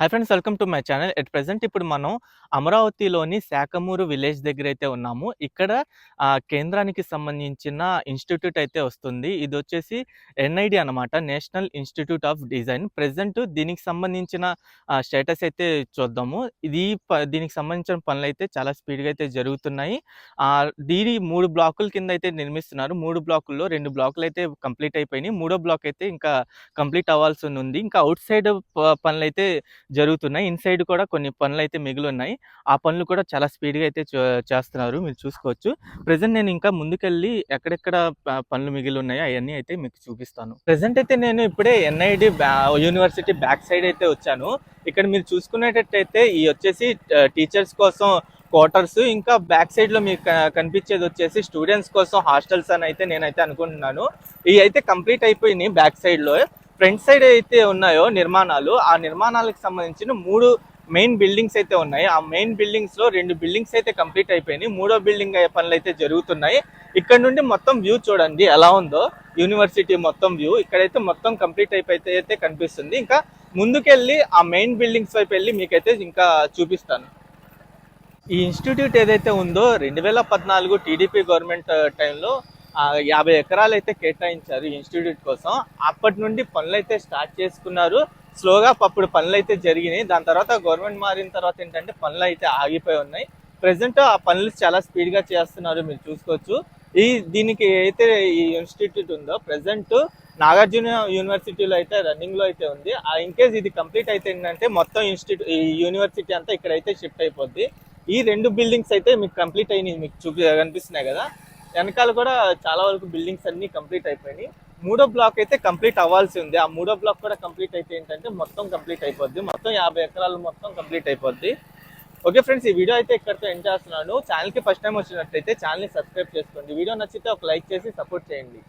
Hi friends welcome to my channel at present ఇప్పుడు మనం అమరావతిలోని శాఖమూరు విలేజ్ దగ్గర అయితే ఉన్నాము. ఇక్కడ కేంద్రానికి సంబంధించిన ఇన్స్టిట్యూట్ అయితే వస్తుంది. ఇది వచ్చేసి ఎన్ఐడి అనమాట national institute of design. Present దీనికి సంబంధించిన స్టేటస్ అయితే చూద్దాము. ఇది దీనికి సంబంధించిన పనులు అయితే చాలా స్పీడ్గా అయితే జరుగుతున్నాయి. దీని మూడు బ్లాకుల కింద అయితే నిర్మిస్తున్నారు. మూడు బ్లాకుల్లో రెండు బ్లాకులు అయితే కంప్లీట్ అయిపోయినాయి. మూడో బ్లాక్ అయితే ఇంకా కంప్లీట్ అవ్వాల్సి ఉంది. ఇంకా అవుట్ సైడ్ పనులు అయితే జరుగుతున్నాయి. ఇన్సైడ్ కూడా కొన్ని పనులు అయితే మిగిలి ఉన్నాయి ఆ పనులు కూడా చాలా స్పీడ్గా అయితే చేస్తున్నారు. మీరు చూసుకోవచ్చు. ప్రజెంట్ నేను ఇంకా ముందుకెళ్ళి ఎక్కడెక్కడ ప- పనులు మిగిలి ఉన్నాయో అవన్నీ అయితే మీకు చూపిస్తాను. ప్రజెంట్ అయితే నేను ఇప్పుడే ఎన్ఐడి యూనివర్సిటీ బ్యాక్ సైడ్ అయితే వచ్చాను. ఇక్కడ మీరు చూసుకునేటట్టయితే ఈ వచ్చేసి టీచర్స్ కోసం క్వార్టర్స్ ఇంకా బ్యాక్ సైడ్లో మీకు కనిపించేది వచ్చేసి స్టూడెంట్స్ కోసం హాస్టల్స్ అని అయితే నేనైతే అనుకుంటున్నాను. ఇవి అయితే కంప్లీట్ అయిపోయినాయి బ్యాక్ సైడ్లో ఫ్రంట్ సైడ్ అయితే ఉన్నాయో నిర్మాణాలు ఆ నిర్మాణాలకు సంబంధించిన మూడు మెయిన్ బిల్డింగ్స్ అయితే ఉన్నాయి. ఆ మెయిన్ బిల్డింగ్స్లో రెండు బిల్డింగ్స్ అయితే కంప్లీట్ అయిపోయినాయి. మూడో బిల్డింగ్ పనులు అయితే జరుగుతున్నాయి. ఇక్కడ నుండి మొత్తం వ్యూ చూడండి ఎలా ఉందో. యూనివర్సిటీ మొత్తం వ్యూ. ఇక్కడైతే మొత్తం కంప్లీట్ అయిపోతే అయితే కనిపిస్తుంది. ఇంకా ముందుకెళ్ళి ఆ మెయిన్ బిల్డింగ్స్ వైపు వెళ్ళి మీకైతే ఇంకా చూపిస్తాను. ఈ ఇన్స్టిట్యూట్ ఏదైతే ఉందో రెండు వేల పద్నాలుగు టీడీపీ గవర్నమెంట్ టైంలో యాభై ఎకరాలు అయితే కేటాయించారు ఇన్స్టిట్యూట్ కోసం. అప్పటి నుండి పనులు అయితే స్టార్ట్ చేసుకున్నారు. స్లోగా అప్పుడు పనులు అయితే జరిగినాయి. దాని తర్వాత గవర్నమెంట్ మారిన తర్వాత ఏంటంటే పనులు అయితే ఆగిపోయి ఉన్నాయి. ప్రజెంట్ ఆ పనులు చాలా స్పీడ్గా చేస్తున్నారు మీరు చూసుకోవచ్చు. ఈ దీనికి అయితే ఈ ఇన్స్టిట్యూట్ ఉందో ప్రజెంట్ నాగార్జున యూనివర్సిటీలో అయితే రన్నింగ్లో అయితే ఉంది. ఆ ఇన్ కేస్ ఇది కంప్లీట్ అయితే ఏంటంటే మొత్తం ఇన్స్టిట్యూట్ ఈ యూనివర్సిటీ అంతా ఇక్కడైతే షిఫ్ట్ అయిపోద్ది. ఈ రెండు బిల్డింగ్స్ అయితే మీకు కంప్లీట్ అయినాయి. మీకు చూపి కనిపిస్తున్నాయి కదా. వెనకాల కూడా చాలా వరకు బిల్డింగ్స్ అన్ని కంప్లీట్ అయిపోయినాయి. మూడో బ్లాక్ అయితే కంప్లీట్ అవ్వాల్సి ఉంది. ఆ మూడో బ్లాక్ కూడా కంప్లీట్ అయితే ఏంటంటే మొత్తం కంప్లీట్ అయిపోద్ది. మొత్తం యాభై ఎకరాలు మొత్తం కంప్లీట్ అయిపోద్ది. ఓకే ఫ్రెండ్స్ ఈ వీడియో అయితే ఇక్కడితో ఎండ్ చేస్తున్నాను. ఛానల్కి ఫస్ట్ టైం వచ్చినట్టయితే ఛానల్ని సబ్స్క్రైబ్ చేసుకోండి. వీడియో నచ్చితే ఒక లైక్ చేసి సపోర్ట్ చేయండి.